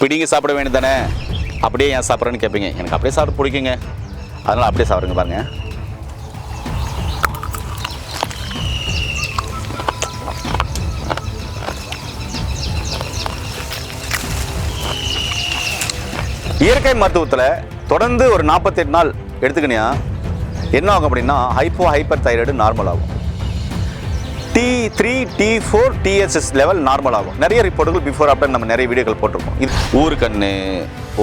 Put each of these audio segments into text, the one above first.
பிடிங்க சாப்பிட வேண்டியது தானே அப்படியே ஏன் சாப்பிட்றேன்னு கேட்பீங்க எனக்கு அப்படியே சாப்பிட பிடிக்குங்க. அதனால் அப்படியே சாப்பிடுங்க பாருங்க. இயற்கை மருத்துவத்தில் தொடர்ந்து ஒரு நாற்பத்தெட்டு நாள் எடுத்துக்கினியா என்ன ஆகும் அப்படின்னா ஹைப்போ ஹைப்பர் தைராய்டு நார்மல் ஆகும். T three T four TSH level normal ஆகும். நிறைய ரிப்போர்ட்டுகள் பிஃபோர் ஆஃப்டர் நம்ம நிறைய வீடியோக்கள் போட்டிருக்கோம் இது ஊருக்கண்ணு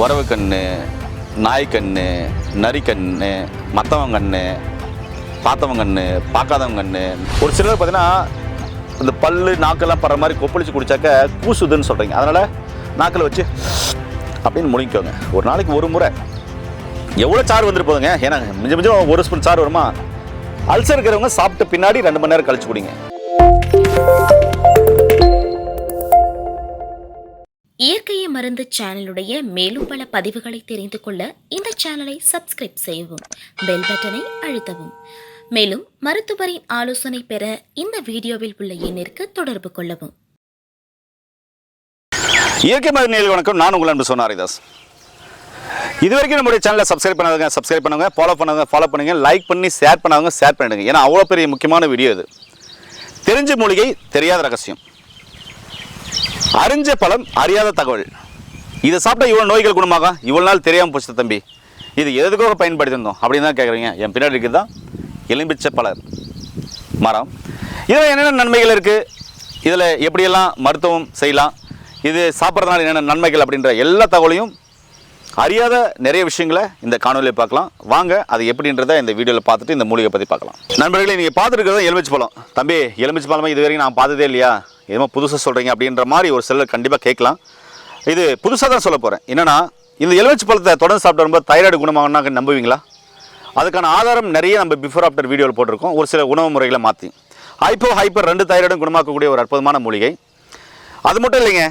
உறவு கண்ணு நாய்க்கண்ணு நரிக்கண்ணு மற்றவங்க கண்ணு பார்த்தவங்க கண்ணு பார்க்காதவங்க கண்ணு. ஒரு சிலர் பார்த்தீங்கன்னா இந்த பல்லு நாக்கெல்லாம் படுற மாதிரி கொப்பளிச்சு குடிச்சாக்க கூசுதுன்னு சொல்கிறீங்க அதனால் நாக்கில் வச்சு அப்படின்னு முழுங்கிக்கோங்க. ஒரு நாளைக்கு ஒரு முறை. எவ்வளோ சாறு வந்துட்டு போதுங்க ஏன்னா மிஞ்ச மிஞ்சம் ஒரு ஸ்பூன் சாறு வருமா? அல்சர் இருக்கிறவங்க சாப்பிட்ட பின்னாடி ரெண்டு மணி நேரம் கழிச்சு குடிங்க. இயற்கையை மருந்து சேனலுடைய மேலும் பல பதிவுகளை தெரிந்து கொள்ள இந்த சேனலை சப்ஸ்கிரைப் செய்யவும் பெல் பட்டனை அழுத்தவும். மேலும் மருத்துவரின் ஆலோசனை பெற இந்த வீடியோவில் உள்ள எண்ணிற்கு தொடர்பு கொள்ளவும். இயற்கை மருந்து நேயர்களுக்கு வணக்கம். நான் உங்கள் அன்பு சொன்னாரிதாஸ் இதுவரைக்கும் இது வரைக்கும் நம்முடைய சேனலை சப்ஸ்கிரைப் பண்ணாதவங்க சப்ஸ்கிரைப் பண்ணுங்க ஃபாலோ பண்ணுங்க ஃபாலோ பண்ணுங்க லைக் பண்ணி ஷேர் பண்ணாதவங்க ஷேர் பண்ணிடுங்க. ஏன்னா அவ்வளோ பெரிய முக்கியமான வீடியோ இது. தெரிஞ்ச மூலிகை தெரியாத ரகசியம். அறிஞ்ச பழம் அறியாத தகவல். இதை சாப்பிட்டா இவ்வளோ நோய்கள் குணமாக இவ்வளோ நாள் தெரியாமல் போச்சு தம்பி. இது எதுக்காக பயன்படுத்தியிருந்தோம் அப்படின்னு தான் கேட்குறீங்க என் பின்னாடி இருக்குது? தான் எலும்பிச்சை பலர் மரம். இதில் என்னென்ன நன்மைகள் இருக்குது இதில் எப்படியெல்லாம் மருத்துவம் செய்யலாம்? இது சாப்பிட்றதுனால என்னென்ன நன்மைகள் அப்படின்ற எல்லா தகவலையும் அறியாத நிறைய விஷயங்களை இந்த காணொலியில் பார்க்கலாம். வாங்க அது எப்படின்றத இந்த வீடியோவில் பார்த்துட்டு இந்த மூலிகை பற்றி பார்க்கலாம். நண்பர்களே நீங்கள் பார்த்துருக்கிறது எலுமிச்சை பழம். தம்பி எலுமிச்சை பழமா இது வரைக்கும் நான் பார்த்ததே இல்லையா? எதுவும் புதுசாக சொல்கிறீங்க அப்படின்ற மாதிரி ஒரு சிலர் கண்டிப்பாக கேட்கலாம். இது புதுசாக தான் சொல்ல போகிறேன் என்னென்னா இந்த எலுமிச்சை பழத்தை தொடர்ந்து சாப்பிட்டு ரொம்ப தைராய்டு குணமாகனா நம்புவீங்களா? அதுக்கான ஆதாரம் நிறைய நம்ம பிஃபோர் ஆஃப்டர் வீடியோவில் போட்டிருக்கோம். ஒரு சில உணவு முறைகளை மாற்றி ஹைப்போ ஹைப்பர் ரெண்டு தைராய்டும் குணமாக்கக்கூடிய ஒரு அற்புதமான மூலிகை. அது மட்டும் இல்லைங்க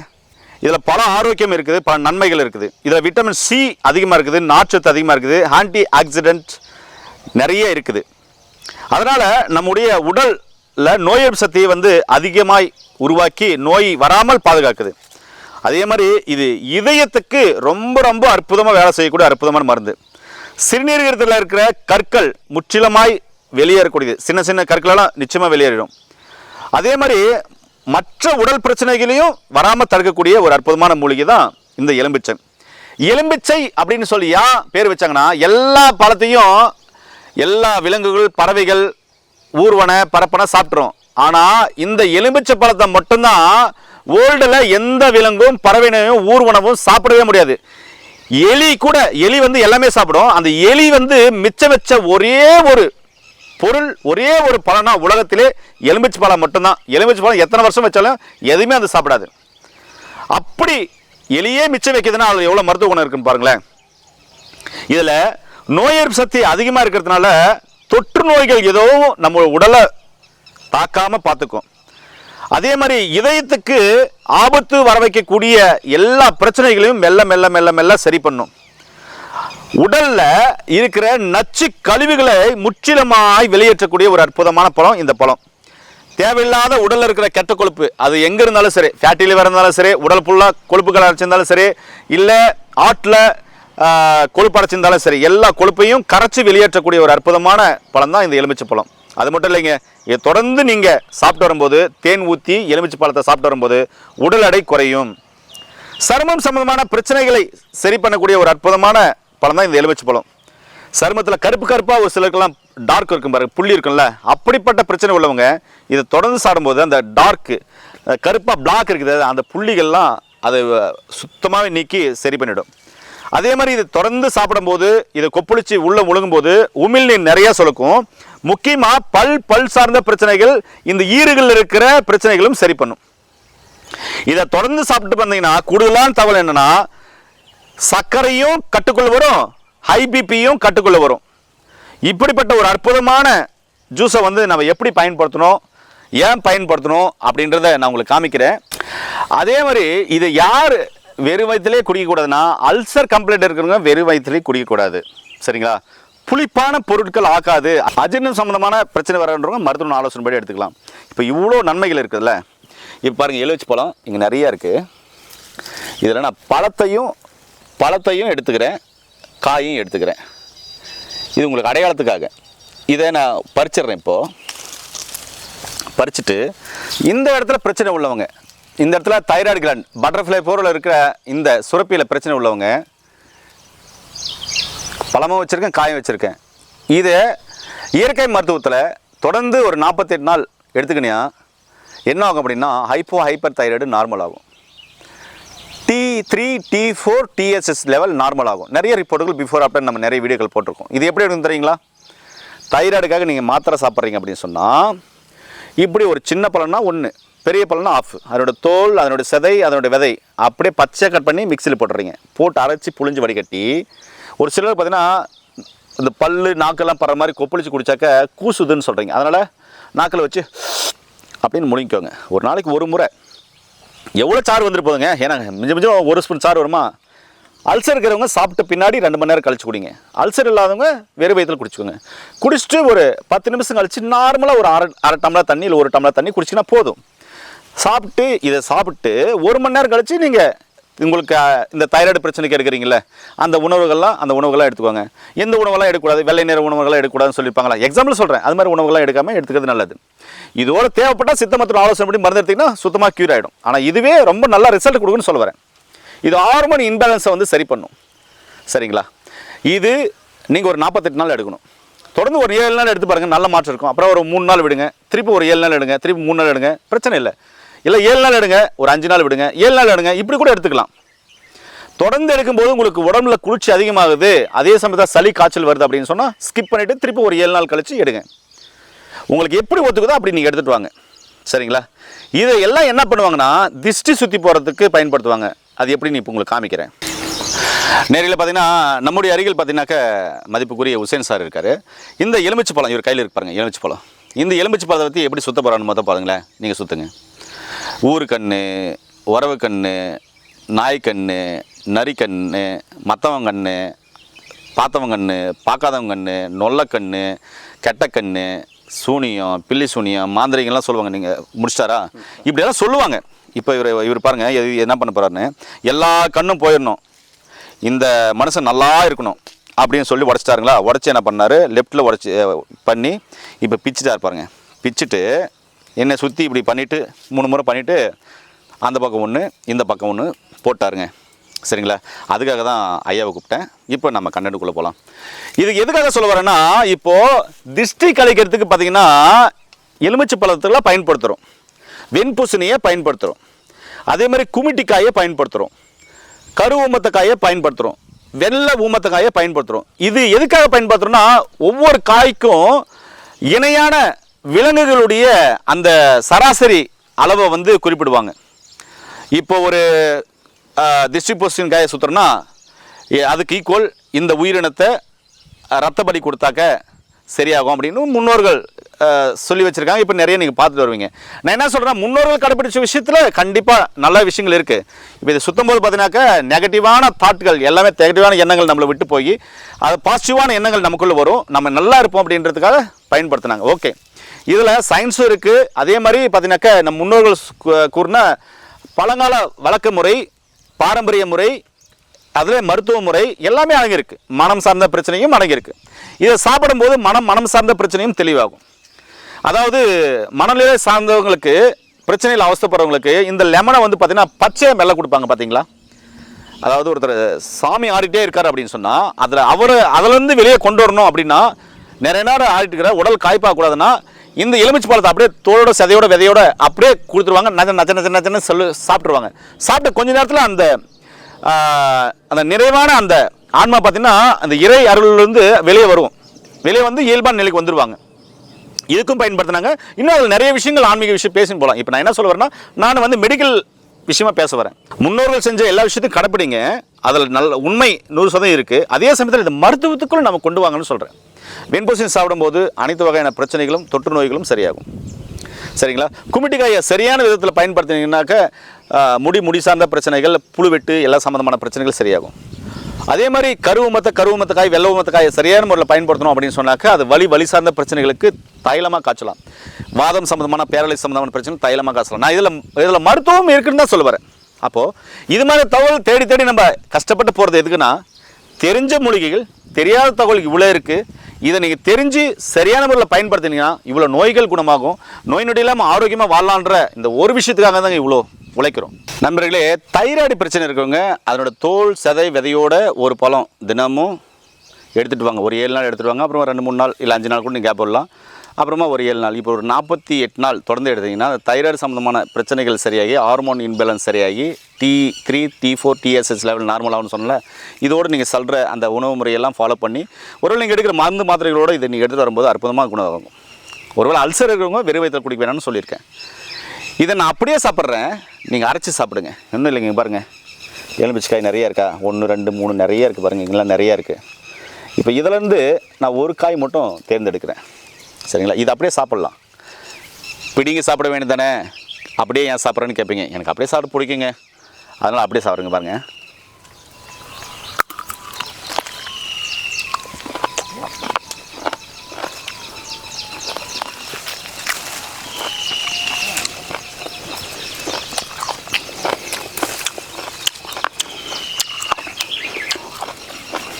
இதில் பல ஆரோக்கியம் இருக்குது பல நன்மைகள் இருக்குது. இதில் விட்டமின் சி அதிகமாக இருக்குது நார்ச்சத்து அதிகமாக இருக்குது ஆன்டி ஆக்சிடென்ட் நிறைய இருக்குது. அதனால் நம்முடைய உடலில் நோய் எதிர்ப்பு சக்தியை வந்து அதிகமாய் உருவாக்கி நோய் வராமல் பாதுகாக்குது. அதே மாதிரி இது இதயத்துக்கு ரொம்ப ரொம்ப அற்புதமாக வேலை செய்யக்கூடிய அற்புதமான மருந்து. சிறுநீரகத்தில் இருக்கிற கற்கள் முற்றிலுமாய் வெளியேறக்கூடியது. சின்ன சின்ன கற்களெல்லாம் நிச்சயமாக வெளியேறிடும். அதே மாதிரி மற்ற உடல் பிரச்சனைகளையும் வராமல் தடுக்கக்கூடிய ஒரு அற்புதமான மூலிகை தான் இந்த எலும்பிச்சை. எலும்பிச்சை அப்படின்னு சொல்லி ஏன் பேர் வச்சாங்கன்னா எல்லா பழத்தையும் எல்லா விலங்குகள் பறவைகள் ஊர்வன பரப்பன சாப்பிட்ரும் ஆனால் இந்த எலும்பிச்சை பழத்தை மட்டும்தான் வேர்ல்டில் எந்த விலங்கும் பறவைனையும் ஊர்வனவும் சாப்பிடவே முடியாது. எலி கூட எலி வந்து எல்லாமே சாப்பிடும். அந்த எலி வந்து மிச்சம் வச்ச ஒரே ஒரு பொருள் ஒரே ஒரு பழம்னா உலகத்திலே எலுமிச்சை பழம் மட்டும்தான். எலுமிச்சை பழம் எத்தனை வருஷம் வச்சாலும் எதுவுமே அது சாப்பிடாது. அப்படி எலியே மிச்சம் வைக்கிறதுனா அதில் எவ்வளோ மருத்துவ குணம் இருக்குன்னு பாருங்களேன். இதில் நோய் எதிர்ப்பு சக்தி அதிகமாக இருக்கிறதுனால தொற்று நோய்கள் ஏதோ நம்ம உடலை தாக்காமல் பார்த்துக்கும். அதே மாதிரி இதயத்துக்கு ஆபத்து வர வைக்கக்கூடிய எல்லா பிரச்சனைகளையும் மெல்ல மெல்ல மெல்ல மெல்ல சரி பண்ணும். உடல்ல இருக்கிற நச்சு கழிவுகளை முற்றிலுமாய் வெளியேற்றக்கூடிய ஒரு அற்புதமான பழம் இந்த பழம். தேவையில்லாத உடல்ல இருக்கிற கெட்ட கொழுப்பு அது எங்க இருந்தாலும் சரி ஃபேட்டி லிவர் இருந்தாலும் சரி உடல் ஃபுல்லாக கொழுப்புகள் அரைச்சிருந்தாலும் சரி இல்லை ஆட்டில் கொழுப்பு அரைச்சிருந்தாலும் சரி எல்லா கொழுப்பையும் கரைச்சி வெளியேற்றக்கூடிய ஒரு அற்புதமான பழம் தான் இந்த எலுமிச்சை பழம். அது மட்டும் இல்லைங்க இதை தொடர்ந்து நீங்கள் சாப்பிட்டு வரும்போது தேன் ஊற்றி எலுமிச்சை பழத்தை சாப்பிட்டு வரும்போது உடல் எடை குறையும். சருமம் சம்பந்தமான பிரச்சனைகளை சரி பண்ணக்கூடிய ஒரு அற்புதமான பழம் தான் இந்த எலுமிச்சை பழம். சருமத்தில் கருப்பு கருப்பாக ஒரு சிலருக்கெல்லாம் டார்க் இருக்கும் பாருங்க புள்ளி இருக்கும்ல. அப்படிப்பட்ட பிரச்சனை உள்ளவங்க இதை தொடர்ந்து சாப்பிடும்போது அந்த டார்க்கு கருப்பாக பிளாக் இருக்குது அந்த புள்ளிகள்லாம் அதை சுத்தமாகவே நீக்கி சரி பண்ணிவிடும் அதே மாதிரி இதை தொடர்ந்து சாப்பிடும்போது இதை கொப்பளிச்சு உள்ளே முழுங்கும்போது உமிழ்நீர் நிறையா சுரக்கும். முக்கியமாக பல் பல் சார்ந்த பிரச்சனைகள் இந்த ஈறுகளில் இருக்கிற பிரச்சனைகளும் சரி பண்ணும். இதை தொடர்ந்து சாப்பிட்டு வந்தீங்கன்னா கூடுதலான தகவல் என்னன்னா சர்க்கரையும் கட்டுக்குள்ள வரும் ஹை பிபியும் கட்டுக்குள்ள வரும். இப்படிப்பட்ட ஒரு அற்புதமான ஜூஸை வந்து நம்ம எப்படி பயன்படுத்தணும் ஏன் பயன்படுத்தணும் அப்படின்றத நான் உங்களுக்கு காமிக்கிறேன். அதே மாதிரி இதை யார் வெறும் வயிற்றுலேயே குடிக்கக்கூடாதுன்னா அல்சர் கம்ப்ளைண்ட் இருக்கிறவங்க வெறும் வயிற்றுலேயே குடிக்கக்கூடாது. சரிங்களா? புளிப்பான பொருட்கள் ஆக்காது அஜீர்ணம் சம்பந்தமான பிரச்சனை வரன்றவங்க மருத்துவ ஆலோசனை படி எடுத்துக்கலாம். இப்போ இவ்வளோ நன்மைகள் இருக்குதுல்ல? இப்போ பாருங்கள் எலுமிச்சை பழம் இங்கே நிறைய இருக்குது இதில் நான் பழத்தையும் பழத்தையும் எடுத்துக்கிறேன் காயும் எடுத்துக்கிறேன். இது உங்களுக்கு அடையாளத்துக்காக. இதை நான் பறிச்சிடுறேன் இப்போது பறிச்சுட்டு இந்த இடத்துல பிரச்சனை உள்ளவங்க இந்த இடத்துல தைராய்டு கிளாண்ட் பட்டர்ஃப்ளை போரில் இருக்கிற இந்த சுரப்பியில் பிரச்சனை உள்ளவங்க பழமும் வச்சுருக்கேன் காயும் வச்சுருக்கேன். இதை இயற்கை மருத்துவத்தில் தொடர்ந்து ஒரு நாற்பத்தெட்டு நாள் எடுத்துக்கினியா என்ன ஆகும் அப்படின்னா ஹைப்போ ஹைப்பர் தைராய்டு நார்மல் ஆகும். T three T four TSH level normal ஆகும். நிறைய ரிப்போர்ட்டுகள் பிஃபோர் ஆஃப்டர் நம்ம நிறைய வீடியோக்கள் போட்டிருக்கோம். இது எப்படி எடுத்து தெரியுங்களா? தைராய்டுக்காக நீங்கள் மாத்திரை சாப்பிட்றீங்க அப்படின்னு சொன்னால் இப்படி ஒரு சின்ன பழம்னா ஒன்று பெரிய பழம்னா ஆஃப் அதனோட தோல் அதனோட செதை அதனோட விதை அப்படியே பச்சை கட் பண்ணி மிக்சியில் போட்டுறீங்க. போட்டு அரைச்சி புழிஞ்சு வடிகட்டி ஒரு சிலர் பார்த்தீங்கன்னா இந்த பல்லு நாக்கெல்லாம் படுற மாதிரி கொப்பளிச்சு குடித்தாக்க கூசுதுன்னு சொல்கிறீங்க அதனால் நாக்கில் வச்சு அப்படின்னு முழுங்கிக்கோங்க. ஒரு நாளைக்கு ஒரு முறை எவ்வளோ சாறு வந்துட்டு போதுங்க ஏன்னா மிஞ்சம் மிஞ்சம் ஒரு ஸ்பூன் சாறு வருமா? அல்சர் இருக்கிறவங்க சாப்பிட்ட பின்னாடி ரெண்டு மணி நேரம் கழிச்சு குடிங்க. அல்சர் இல்லாதவங்க வெறும் வயதில் குடிச்சுக்கோங்க. குடிச்சிட்டு ஒரு பத்து நிமிஷம் கழிச்சு நார்மலாக ஒரு அரை அரை டம்ளர் தண்ணி இல்லை ஒரு டம்ளர் தண்ணி குடிச்சிங்கன்னா போதும். சாப்பிட்டு இதை சாப்பிட்டு ஒரு மணி நேரம் கழிச்சு நீங்கள் உங்களுக்கு இந்த தைராய்டு பிரச்சனைக்கு இருக்கிறீங்களே அந்த உணவுகள்லாம் அந்த உணவுகள்லாம் எடுத்துக்கோங்க. எந்த உணவுகள்லாம் எடுக்கக்கூடாது? வெள்ளை நிற உணவுகள்லாம் எடுக்கக்கூடாதுன்னு சொல்லியிருப்பாங்களா? எக்ஸாம்பிள் சொல்கிறேன் அது மாதிரி உணவுகள்லாம் எடுக்காமல் எடுத்துக்கிறது நல்லது. இதோட தேவைப்பட்டால் சித்த மருத்துவ ஆலோசனை படி மருந்து எடுத்திங்கன்னா சுத்தமாக க்யூர் ஆகிடும் ஆனால் இதுவே ரொம்ப நல்லா ரிசல்ட் கொடுக்குன்னு சொல்ல வரேன். இது ஹார்மோன் இன்பேலன்ஸை வந்து சரி பண்ணும். சரிங்களா? இது நீங்கள் ஒரு நாற்பத்தெட்டு நாள் எடுக்கணும். தொடர்ந்து ஒரு ஏழு நாள் எடுத்து பாருங்கள் நல்ல மாற்றம் இருக்கும். அப்புறம் ஒரு மூணு நாள் விடுங்க. திருப்பி ஒரு ஏழு நாள் எடுங்க. திருப்பி மூணு நாள் எடுங்க. பிரச்சனை இல்லை. இல்லை ஏழு நாள் எடுங்க ஒரு அஞ்சு நாள் விடுங்க ஏழு நாள் எடுங்க இப்படி கூட எடுத்துக்கலாம். தொடர்ந்து எடுக்கும்போது உங்களுக்கு உடம்புல குளிர்ச்சி அதிகமாகுது அதே சமயத்தில் சளி காய்ச்சல் வருது அப்படின்னு சொன்னால் ஸ்கிப் பண்ணிவிட்டு திருப்பி ஒரு ஏழு நாள் கழித்து எடுங்க. உங்களுக்கு எப்படி ஒத்துக்குதோ அப்படி நீங்கள் எடுத்துகிட்டு வாங்க. சரிங்களா? இதை எல்லாம் என்ன பண்ணுவாங்கன்னா திஷ்டி சுற்றி போகிறதுக்கு பயன்படுத்துவாங்க. அது எப்படின்னு இப்போ உங்களுக்கு காமிக்கிறேன். நேரில் பார்த்தீங்கன்னா நம்முடைய அருகில் பார்த்தீங்கன்னாக்க மதிப்புக்குரிய உசேன் சார் இருக்கார். இந்த எலுமிச்சை பழம் இவர் கையில் இருக்கு பாருங்க எலுமிச்சை பழம். இந்த எலுமிச்சை பழத்தை பற்றி எப்படி சுத்த போகிறான்னு மொத்தம் பாருங்களேன். நீங்கள் சுற்றுங்க ஊருக்கண்ணு உறவு கண்ணு நாய்க்கண்ணு நரிக்கண்ணு மற்றவங்க கண்ணு பார்த்தவங்க கண்ணு பார்க்காதவங்க கண்ணு நொல்லக்கண்ணு கெட்டக்கண்ணு சூனியம் பில்லி சூனியம் மாந்திரிகம்லாம் சொல்லுவாங்க நீங்கள் முடிச்சிட்டாரா? இப்படியெல்லாம் சொல்லுவாங்க. இப்போ இவர் இவர் பாருங்கள் எது என்ன பண்ண போகிறாருன்னு எல்லா கண்ணும் போயிடணும். இந்த மனுஷன் நல்லா இருக்கணும் அப்படின்னு சொல்லி உடச்சிட்டாருங்களா? உடச்சி என்ன பண்ணார்? லெஃப்ட்டில் உடச்சி பண்ணி இப்போ பிச்சுட்டார் பாருங்க. பிச்சுட்டு என்னை சுற்றி இப்படி பண்ணிவிட்டு மூணு முறை பண்ணிவிட்டு அந்த பக்கம் ஒன்று இந்த பக்கம் ஒன்று போட்டாருங்க. சரிங்களா? அதுக்காக தான் ஐயாவை கூப்பிட்டேன். இப்போ நம்ம கண்ணெடுக்குள்ளே போகலாம் இதுக்கு எதுக்காக சொல்ல வரேன்னா இப்போது திஷ்டி கழிக்கிறதுக்கு பார்த்தீங்கன்னா எலுமிச்சை பழத்தெல்லாம் பயன்படுத்துகிறோம் வெண்பூசணியை பயன்படுத்துகிறோம் அதே மாதிரி குமிட்டிக்காயை பயன்படுத்துகிறோம் கரு ஊமத்தக்காயை பயன்படுத்துகிறோம் வெள்ளை ஊமத்தக்காயை பயன்படுத்துகிறோம் இது எதுக்காக பயன்படுத்துகிறோம்னா ஒவ்வொரு காய்க்கும் இணையான விலங்குகளுடைய அந்த சராசரி அளவை வந்து குறிப்பிடுவாங்க. இப்போ ஒரு டிஸ்ட்ரிபியூஷன் காயை சுற்றுறோன்னா அதுக்கு ஈக்குவல் இந்த உயிரினத்தை ரத்தப்படி ரத்த பலி கொடுத்தாக்க சரியாகும் அப்படின்னு முன்னோர்கள் சொல்லி வச்சுருக்காங்க. இப்போ நிறைய நீங்கள் பார்த்துட்டு வருவீங்க. நான் என்ன சொல்கிறேன் முன்னோர்கள் கடைப்பிடிச்ச விஷயத்தில் கண்டிப்பாக நல்ல விஷயங்கள் இருக்குது இப்போ இதை சுத்தம் போது பார்த்தீங்கன்னாக்கா நெகட்டிவான தாட்கள் எல்லாமே நெகட்டிவான எண்ணங்கள் நம்மளை விட்டு போய் அது பாசிட்டிவான எண்ணங்கள் நமக்குள்ளே வரும். நம்ம நல்லா இருப்போம் அப்படின்றதுக்காக பயன்படுத்தினாங்க. ஓகே இதில் சயின்ஸும் இருக்குது அதே மாதிரி பார்த்தீங்கன்னாக்கா நம்ம முன்னோர்கள் கூறின பழங்கால வழக்க முறை பாரம்பரிய முறை அதில் மருத்துவ முறை எல்லாமே அடங்கியிருக்கு. மனம் சார்ந்த பிரச்சனையும் அடங்கியிருக்கு. இதை சாப்பிடும்போது மனம் மனம் சார்ந்த பிரச்சனையும் தெளிவாகும். அதாவது மனநிலை சார்ந்தவங்களுக்கு பிரச்சனையில் அவஸ்தைப்படுறவங்களுக்கு இந்த லெமனை வந்து பார்த்திங்கன்னா பச்சையை மெல்ல கொடுப்பாங்க பார்த்தீங்களா அதாவது ஒருத்தர் சாமி ஆடிட்டே இருக்கார் அப்படின்னு சொன்னால் அதில் அவர் அதிலேருந்து வெளியே கொண்டு வரணும் அப்படின்னா நிறைய நேரம் ஆடிட்டு இருக்கிற உடல் காய்ப்பாகக்கூடாதுன்னா இந்த எலுமிச்சை பழத்தை அப்படியே தோலோட சதையோட விதையோட அப்படியே கொடுத்துருவாங்க. நச்ச நச்ச நச்ச நச்சன்னு சொல்லு சாப்பிட்ருவாங்க சாப்பிட்ட கொஞ்ச நேரத்தில் அந்த அந்த நிறைவான அந்த ஆன்மா பார்த்தீங்கன்னா அந்த இறை அருள்லேருந்து வெளியே வரும். வெளியே வந்து இயல்பான நிலைக்கு வந்துடுவாங்க இதுக்கும் பயன்படுத்தினாங்க. இன்னும் அதில் நிறைய விஷயங்கள் ஆன்மீக விஷயம் பேசின்னு போகலாம் இப்போ நான் என்ன சொல்ல வரேன்னா நான் வந்து மெடிக்கல் விஷயமா பேச வரேன். முன்னோர்கள் செஞ்ச எல்லா விஷயத்தையும் கடைப்பிடிங்க. அதில் நல்ல உண்மை நூறு சதவீதம் இருக்குது அதே சமயத்தில் இந்த மருத்துவத்துக்குள்ள நம்ம கொண்டு வாங்கன்னு சொல்கிறேன் வெண்பூசணி சாப்பிடும்போது அனைத்து வகையான பிரச்சனைகளும் தொற்று நோய்களும் சரியாகும். சரிங்களா? குமிட்டிக்காயை சரியான விதத்தில் பயன்படுத்தினீங்கன்னாக்க முடி முடி சார்ந்த பிரச்சனைகள் புழுவெட்டு எல்லா சம்மந்தமான பிரச்சனைகள் சரியாகும். அதே மாதிரி கருவமத்த கருவமத்த காய் வெள்ளை உமத்த காயை சரியான முறையில் பயன்படுத்தணும் அப்படின்னு சொன்னாக்க அது வலி வலி சார்ந்த பிரச்சனைகளுக்கு தைலமாக காய்ச்சலாம். வாதம் சம்மந்தமான பேரலை சம்மந்தமான பிரச்சனை தைலமாக காய்ச்சலாம். நான் இதில் இதில் மருத்துவம் இருக்குன்னு தான் சொல்லுவேன். அப்போது இது மாதிரி தகவல் தேடி தேடி நம்ம கஷ்டப்பட்டு போகிறது எதுக்குன்னா தெரிஞ்ச மூலிகைகள் தெரியாத தகவல் இவ்வளோ இருக்குது இதை நீங்கள் தெரிஞ்சு சரியான முறையில் பயன்படுத்தினீங்கன்னா இவ்வளோ நோய்கள் குணமாகும். நோய் நொடி இல்லாமல் ஆரோக்கியமாக வாழலான்ற இந்த ஒரு விஷயத்துக்காக தாங்க இவ்வளோ உழைக்கிறோம். நண்பர்களே தைராய்டு பிரச்சனை இருக்கவங்க அதனோட தோல் சதை விதையோட ஒரு பழம் தினமும் எடுத்துகிட்டு வாங்க. ஒரு ஏழு நாள் எடுத்துகிட்டு வாங்க. அப்புறம் ரெண்டு மூணு நாள் இல்லை அஞ்சு நாள் கூட நீங்கள் கேப் விடலாம் அப்புறமா ஒரு ஏழு நாள். இப்போ ஒரு நாற்பத்தி எட்டு நாள் தொடர்ந்து எடுத்தீங்கன்னா தைராய்டு சம்மந்தமான பிரச்சனைகள் சரியாகி ஹார்மோன் இன்பேலன்ஸ் சரியாகி T three T four TSH level நார்மலாகனு சொன்னல இதோடு நீங்கள் சொல்கிற அந்த உணவு முறையெல்லாம் ஃபாலோ பண்ணி ஒருவேளை நீங்கள் எடுக்கிற மருந்து மாத்திரைகளோடு இதை நீங்கள் எடுத்து வரும்போது அற்புதமாக குணமாகும். ஒருவேளை அல்சர் இருக்கிறவங்க வெறும் வயிற்றில் குடிக்க வேணாம்னு சொல்லியிருக்கேன். இதை நான் அப்படியே சாப்பிட்றேன். நீங்கள் அரைச்சி சாப்பிடுங்க. இன்னும் இல்லைங்க பாருங்கள் எலுமிச்சக்காய் நிறைய இருக்கா? ஒன்று ரெண்டு மூணு நிறைய இருக்குது பாருங்கள் இங்கெல்லாம் நிறையா இருக்குது இப்போ இதிலேருந்து நான் ஒரு காய் மட்டும் தேர்ந்தெடுக்கிறேன். சரிங்களா? இது அப்படியே சாப்பிட்லாம். பிடிங்க சாப்பிட வேண்டியது தானே? அப்படியே ஏன் சாப்பிட்றேன்னு கேட்பீங்க எனக்கு அப்படியே சாப்பிட பிடிக்குங்க. அதனால் அப்படியே சாப்பிடுங்க பாருங்கள்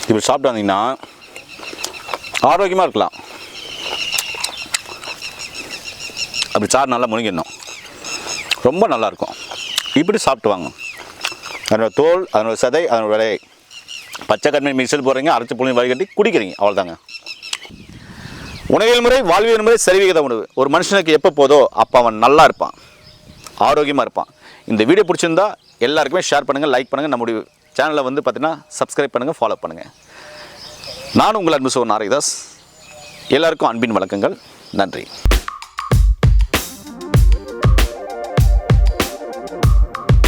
இப்படி சாப்பிட்டு வந்தீங்கன்னா ஆரோக்கியமாக இருக்கலாம். அப்படி சாறு நல்லா முழுங்கிடணும். ரொம்ப நல்லாயிருக்கும். இப்படி சாப்பிட்டு வாங்க. அதனோட தோல் அதனோட சதை அதனோட விலை. பச்சை கண்மை மிக்சல் போடுறீங்க அரைச்சி புளி வடிகட்டி குடிக்கிறீங்க. அவ்வளோதாங்க உணவியல் முறை வாழ்வியல் முறை சரிவிகித உணவு. ஒரு மனுஷனுக்கு எப்போ போதோ அப்போ அவன் நல்லா இருப்பான். ஆரோக்கியமாக இருப்பான். இந்த வீடியோ பிடிச்சிருந்தா எல்லாருக்குமே ஷேர் பண்ணுங்கள் லைக் பண்ணுங்கள் நம்முடைய சேனலை வந்து பார்த்தீங்கன்னா சப்ஸ்கிரைப் பண்ணுங்கள் ஃபாலோ பண்ணுங்கள் நான் உங்கள் அன்பு சோர் நாரிதாஸ். எல்லாருக்கும் அன்பின் வழக்கங்கள் நன்றி.